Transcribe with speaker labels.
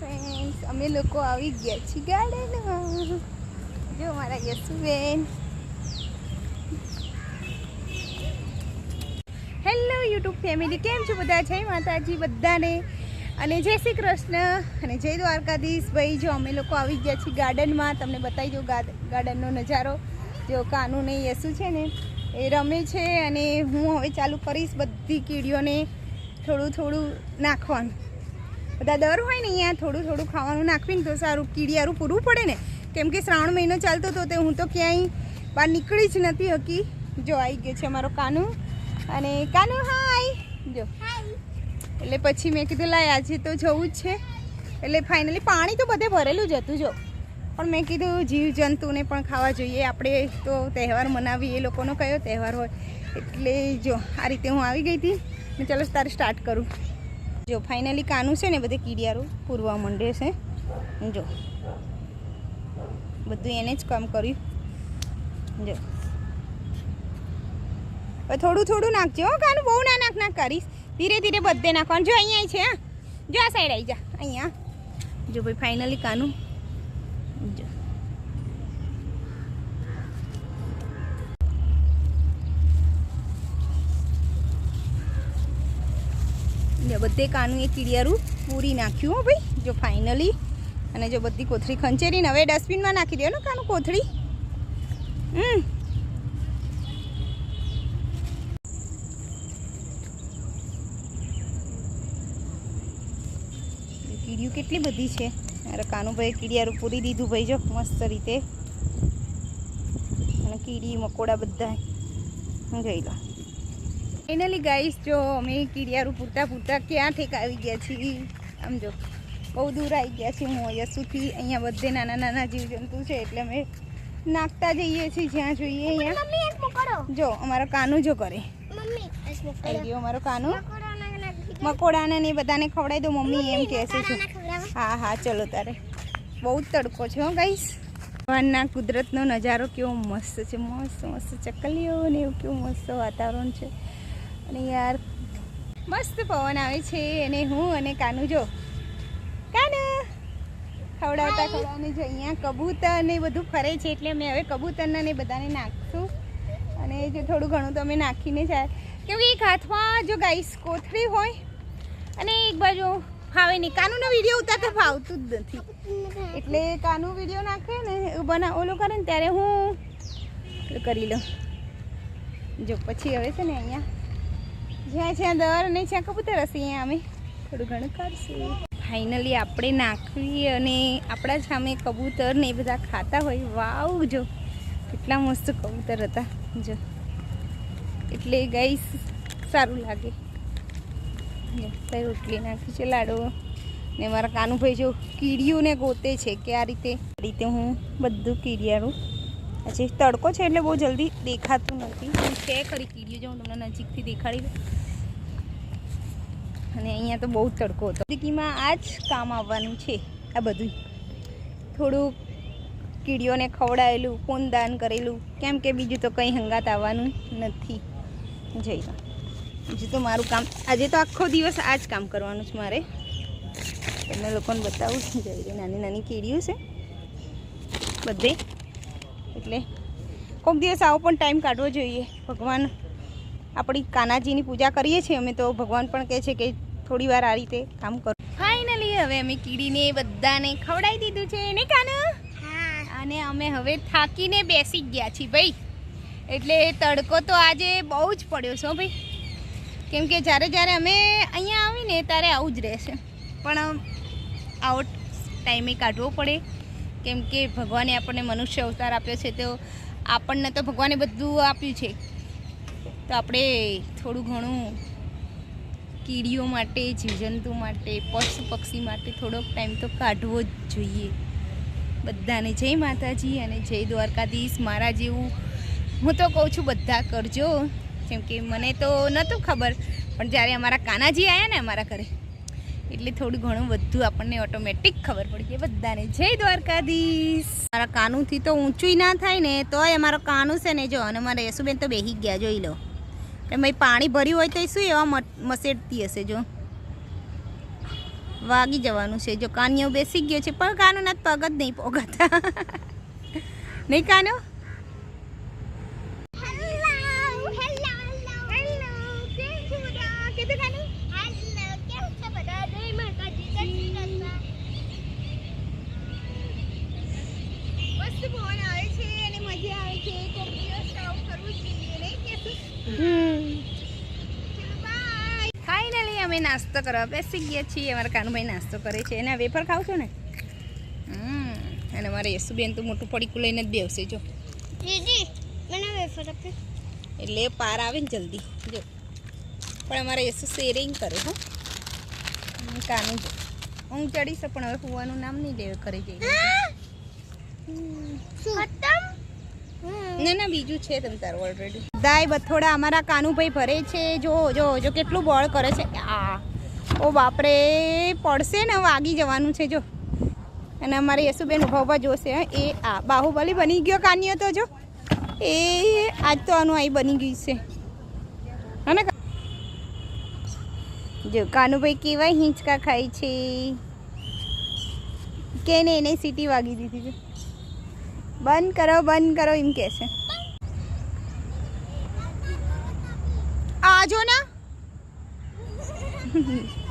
Speaker 1: Friends અમે લોકો આવી ગયા છીએ ગાર્ડનમાં. જો મારા યશુબેન હેલો યુટ્યુબ ફેમિલી કેમ છો બધા? જય માતાજી બધાને. અને જય શ્રી કૃષ્ણ અને જય દ્વારકાધીશ. ભાઈ, જો અમે લોકો આવી ગયા છીએ ગાર્ડનમાં, તમને બતાવી દો ગાર્ડનનો નજારો. જો કાનુ ને યસુ છે ને, એ રમે છે અને હું હવે ચાલુ કરીશ બધી કીડીઓને થોડું થોડું નાખવાનું. બધા દર હોય ને અહીંયા થોડું થોડું ખાવાનું નાખવીને તો સારું, કીડિયારું પૂરું પડે ને. કેમ કે શ્રાવણ મહિનો ચાલતો હતો તે હું તો ક્યાંય બહાર નીકળી જ નથી હકી. જો આવી ગયો છે અમારો કાનુ. અને કાનુ, હાય. જો. એટલે પછી મેં કીધું, લાય, આજે તો જવું જ છે. એટલે ફાઇનલી પાણી તો બધે ભરેલું જ હતું, જો. પણ મેં કીધું, જીવજંતુને પણ ખાવા જોઈએ. આપણે તો તહેવાર મનાવીએ, એ લોકોનો કયો તહેવાર હોય. એટલે જો, આ રીતે હું આવી ગઈ હતી. ને ચાલો, તારે સ્ટાર્ટ કરું. જો ફાઇનલી કાનું છે ને, બધે કીડિયારું પૂરવા માંડે છે. જો, બધું એને જ કામ કર્યું. જો. થોડું થોડું નાખજો કાનું બહુ ના નાખ નાખ કરીશ. ધીરે ધીરે બધે નાખવાનું. જો, અહીંયા છે, હા. જો, આ સાઈડ આવી જા. અહીંયા. જો, ભાઈ ફાઇનલી કાનું. જો. જો બધે કાનું એ કીડિયારું પૂરી નાખ્યું હો ભાઈ. જો ફાઇનલી અને જો બધી કોથળી ખંચેરીને હવે ડસ્ટબિનમાં નાખી દો ને કાનું કોથળી. હમ. કીડિયું કેટલી બધી છે. અરે કાનુભાઈ કીડિયારું પૂરી દીધું ભાઈ જો, મસ્ત રીતે. અને કીડી, મકોડા બધા ગયેલા ફાઇનલી ગાઈસ જો અમે કિરિયારું પૂરતા પૂરતા ક્યાં ઠેક આવી ગયા છીએ. આમ જો બહુ દૂર આવી ગયા છીએ હું યસુથી અહીંયા બધે નાના નાના જીવજંતુ છે એટલે અમે નાખતા જઈએ છીએ જ્યાં જોઈએ અહીંયા. જો અમારો કાનું જો કરે. ગયો અમારો કાનુ. મકોડાને ને બધાને ખવડાવી દો મમ્મી એમ કહે છે હા હા ચલો તારે. બહુ જ તડકો છે હો ગાઈસ ભગવાનના કુદરતનો નજારો કેવો મસ્ત છે મસ્ત મસ્ત ચકલીઓ ને એવું કેવું મસ્ત વાતાવરણ છે. અને યાર મસ્ત પવન આવે છે અને હું અને કાનુ જો. કાનુ ખવડાવતા ખવડાવને જો અહીંયા કબૂતર ને બધું ફરે છે એટલે અમે હવે કબૂતરના ને બધાને નાખશું. અને જો થોડું ઘણું તો અમે નાખીને જાય કેમ કે એક હાથમાં જો ગાઈસ કોથળી હોય અને એક બાજુ ફાવે નહીં. કાનુનો વીડિયો ઉતારતા ફાવતું જ નથી. એટલે કાનું વીડિયો નાખે ને બના ઓલું કરે ને ત્યારે હું કરી લઉં. જો પછી હવે છે ને અહીંયા જ્યાં જ્યાં દર અને જ્યાં કબૂતર હશે, અહીંયા અમે થોડું ઘણું કરશું ફાઇનલી આપણે નાખવી અને આપણા સામે કબૂતર ને એ બધા ખાતા હોય. વાવ જો. કેટલા મસ્ત કબૂતર હતા. જો. એટલે ગઈ સારું લાગે. જો રોટલી નાખી છે લાડો. ને મારા કાનુભાઈ જો કીડીઓને ગોતે છે કે આ રીતે. આ રીતે હું બધું કીડિયારું. પછી તડકો છે એટલે બહુ જલ્દી દેખાતું નથી. હું છે ખરી કીડીઓ જો હું તમને નજીકથી દેખાડી દઉં. અને અહીંયા તો બહુ તડકો હતો. જિંદગીમાં આ જ કામ આવવાનું છે, આ બધું થોડુંક કીડીઓને ખવડાવેલું ખૂનદાન કરેલું, કેમ કે બીજું તો કંઈ હંગાત આવવાનું નથી. જઈ બીજું તો મારું કામ, આજે તો આખો દિવસ આ જ કામ કરવાનું છે મારે. તમને લોકોને બતાવું જઈ નાની નાની કીડીઓ છે. બધે. એટલે કોઈક દિવસ આવો પણ ટાઈમ કાઢવો જોઈએ. ભગવાન આપણી કાનાજીની પૂજા કરીએ છીએ, અમે તો ભગવાન પણ કહે છે કે થોડી વાર આ રીતે કામ કરો. ફાઇનલી હવે અમે કીડીને બધાને ખવડાવી દીધું છે. ને કાના?
Speaker 2: હા.
Speaker 1: અને અમે હવે થાકીને બેસી જ ગયા છીએ ભાઈ. એટલે તડકો તો આજે બહુ જ પડ્યો છે ભાઈ. કેમ કે જ્યારે જ્યારે અમે અહીંયા આવીને ત્યારે આવું જ રહેશે. પણ આવો ટાઈમે કાઢવો પડે. કેમ કે ભગવાને આપણને મનુષ્ય અવતાર આપ્યો છે તો આપણને તો ભગવાને બધું આપ્યું છે. તો આપણે થોડું ઘણું કીડીઓ માટે, જીવજંતુ માટે, પશુ પક્ષી માટે થોડોક ટાઈમ તો કાઢવો જ જોઈએ. બધાને જય માતાજી અને જય દ્વારકાધીશ. મારા જેવું હું તો કહું છું બધા કરજો. કેમ કે મને તો નહોતું ખબર, પણ જ્યારે અમારા કાનાજી આવ્યા ને અમારા ઘરે, એટલે થોડું ઘણું બધું આપણને ઓટોમેટિક ખબર પડી ગઈ. બધાને જય દ્વારકાધીશ. મારા કાનુથી તો ઊંચું ના થાય ને, તોય અમારો કાનું છે ને, જો, અને મારા યશુબેન તો બેસી ગયા, જોઈ લો. એમ પાણી ભર્યું હોય તો શું એવા મસેડતી હશે જો? વાગી જવાનું છે. જો કાનિયો બેસી ગયો છે પણ કાનો ના પગ જ નહીં પોગતા. નહીં કાનો? ફોન આવે છે અને મજા આવે છે કોક દિવસ આવું કરવું જોઈએ નહીં કે ફાઇનલી અમે નાસ્તો કરવા બેસી ગયા છીએ. અમારા કાનુભાઈ નાસ્તો કરે છે. એને વેફર ખાવ છો ને? હમ. અને મારે યશુબેન તો મોટું પડીકું લઈને જ બેસશે જો.
Speaker 2: દીદી મને વેફર આપે.
Speaker 1: એટલે પાર આવે ને જલ્દી. જો. પણ અમારે યશુ શેરિંગ કરે હો. કાનું હું ચડીશ પણ હવે ફુવાનું નામ નહીં લે કરે જઈ ના ના, બીજું છે તમ તારું ઓલરેડી દાય બથોડા અમારા કાનુભાઈ ભરે છે. જો જો જો, કેટલું બળ કરે છે. આ, ઓ બાપરે, પડશે ને વાગી જવાનું છે, જો. અને અમારે યશુબેન ઊભા ઊભા જોશે. એ, આ, બાહુબલી બની ગયો કાનિયો તો, જો. એ, આજ તો આનું આઈ બની ગયું છે. હે જો, કાનુભાઈ કેવા હિંચકા ખાય છે. કે એને સીટી વાગી દીધી છે. બંધ કરો બંધ કરો એમ કે છે. આ ના ને.